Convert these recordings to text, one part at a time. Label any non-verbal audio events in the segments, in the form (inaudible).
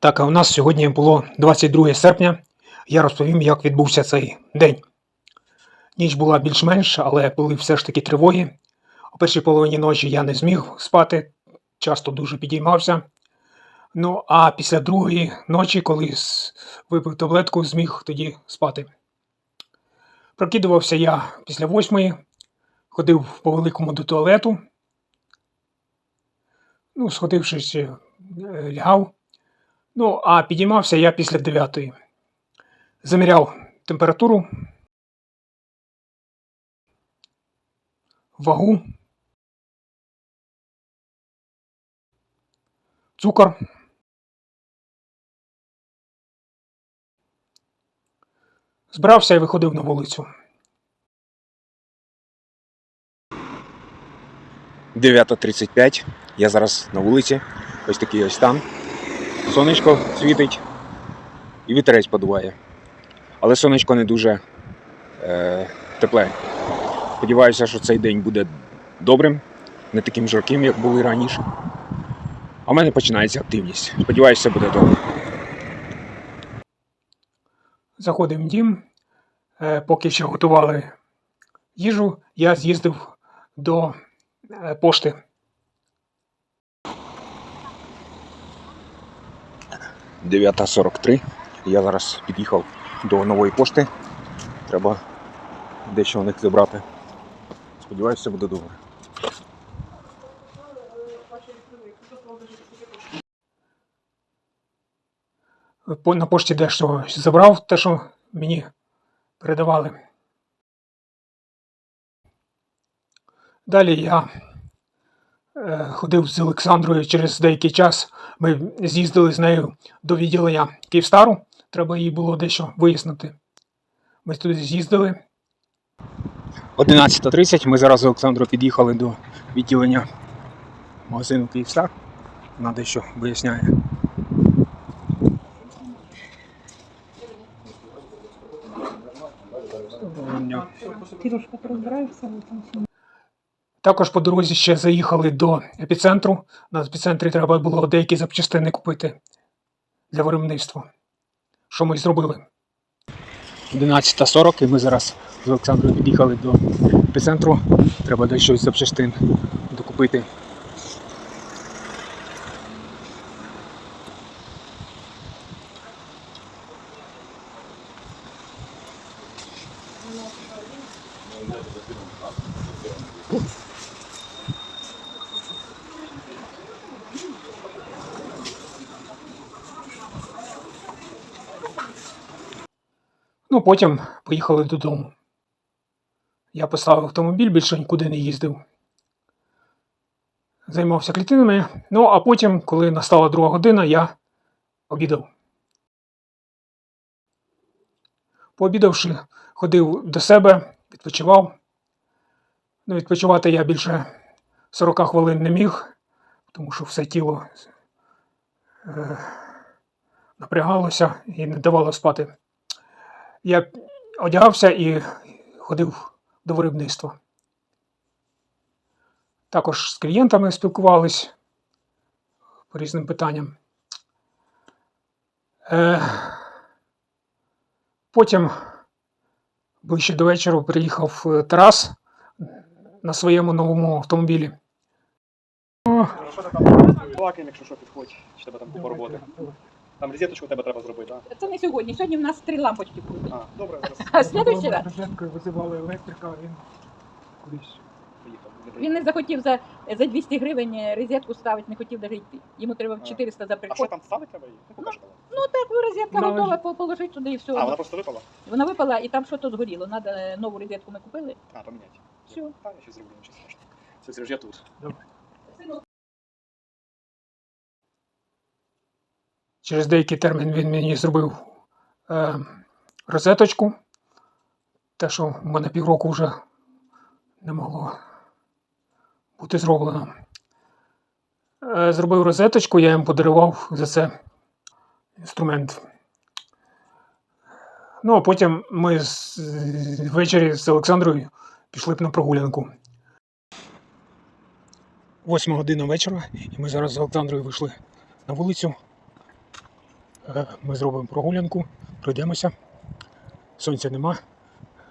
Так, а у нас сьогодні було 22 серпня. Я розповім, як відбувся цей день. Ніч була більш-менш, але були все ж таки тривоги. О першій половині ночі я не зміг спати, часто дуже підіймався. Ну, а після другої ночі, коли випив таблетку, зміг тоді спати. Прокидувався я після восьмої, ходив по великому до туалету. Ну, сходившись, е, лягав. Ну, а підіймався я після 9. Заміряв температуру, вагу, цукор. Збирався і виходив на вулицю. 9.35. Я зараз на вулиці. Ось такий ось стан. Сонечко світить і вітерець подуває. Але сонечко не дуже е, тепле. Сподіваюся, що цей день буде добрим, не таким жарким, як були раніше. А в мене починається активність. Сподіваюся, буде добре. Заходив в дім. Е, Поки ще готували їжу, я з'їздив до е, пошти. – 9.43. Я зараз під'їхав до нової пошти. Треба дещо у них забрати. Сподіваюся, все буде добре. На пошті дещо забрав те, що мені передавали. Далі я ходив з Олександрою через деякий час. Ми з'їздили з нею до відділення Київстару. Треба їй було дещо вияснити. Ми туди з'їздили. 11.30 ми зараз з Олександром під'їхали до відділення магазину Київстар. Вона дещо виясняє. Кирюшка, ти розбираєшся в всьому? Також по дорозі ще заїхали до епіцентру. На епіцентрі треба було деякі запчастини купити для виробництва. Що ми й зробили. 11.40 і ми зараз з Олександром під'їхали до епіцентру. Треба дещо з запчастин докупити. Ну, потім поїхали додому. Я поставив автомобіль, більше нікуди не їздив. Займався клітинами. Ну, а потім, коли настала друга година, я обідав. Пообідавши, ходив до себе, відпочивав. Ну, відпочивати я більше 40 хвилин не міг, тому що все тіло е, напрягалося і не давало спати. Я одягався і ходив до виробництва. Також з клієнтами спілкувались по різним питанням. Е, потім, ближче до вечора, приїхав е, Тарас на своєму новому автомобілі. Плакаємо, якщо що підходь, чи тебе там купа роботи. Там розеточку тебе треба зробити, так? Це не сьогодні. Сьогодні в нас три лампочки будуть. А, добре, (laughs) зараз А слідуючий раз визивали електрика, він кудись. поїхав. він не захотів за, за 200 гривень розетку ставити, не хотів навіть йти. Йому треба А. 400 за А що приход. там ставити треба її? Ну, покажи давай. Ну так, розетка Ну, готова, по- положить туди і все. А, вона просто випала? Вона випала і там щось згоріло. Надо е, нову розетку ми купили. А, поміняти. Все. Та, я ще зроблю, нічого страшного. Все, Сереж, я тут. Через деякий термін він мені зробив е, розеточку. Те, що в мене півроку вже не могло бути зроблено. Е, зробив розеточку, я їм подарував за це інструмент. Ну, а потім ми з, ввечері з Олександрою пішли б на прогулянку. Восьма година вечора, і ми зараз з Олександрою вийшли на вулицю. Е, Ми зробимо прогулянку, пройдемося. Сонця нема.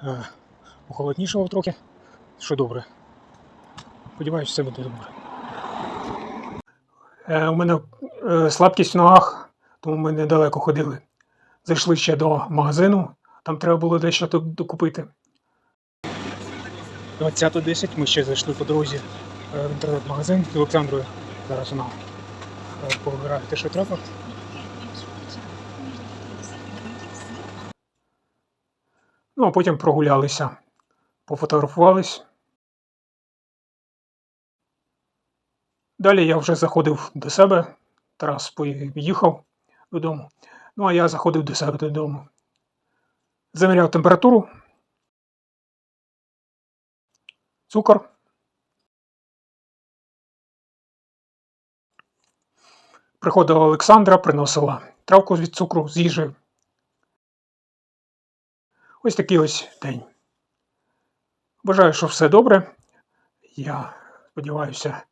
Е, трохи, що добре. Сподіваюся, все буде добре. Е, У мене слабкість в ногах, тому ми недалеко ходили. Зайшли ще до магазину, там треба було дещо докупити. 20.10 ми ще зайшли по дорозі в інтернет-магазин з Олександрою. Зараз вона повибирає те, що треба. Ну, а потім прогулялися, пофотографувались. Далі я вже заходив до себе. Тарас поїхав додому. Ну, а я заходив до себе додому. Заміряв температуру. Цукор. Приходила Олександра, приносила травку від цукру з їжею. Ось такий ось день. Бажаю, що все добре. Я сподіваюся,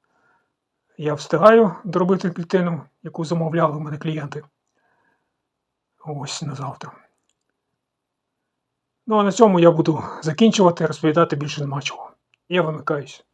я встигаю доробити клітину, яку замовляли в мене клієнти. Ось на завтра. Ну а на цьому я буду закінчувати, розповідати більше нема чого. Я вимикаюсь.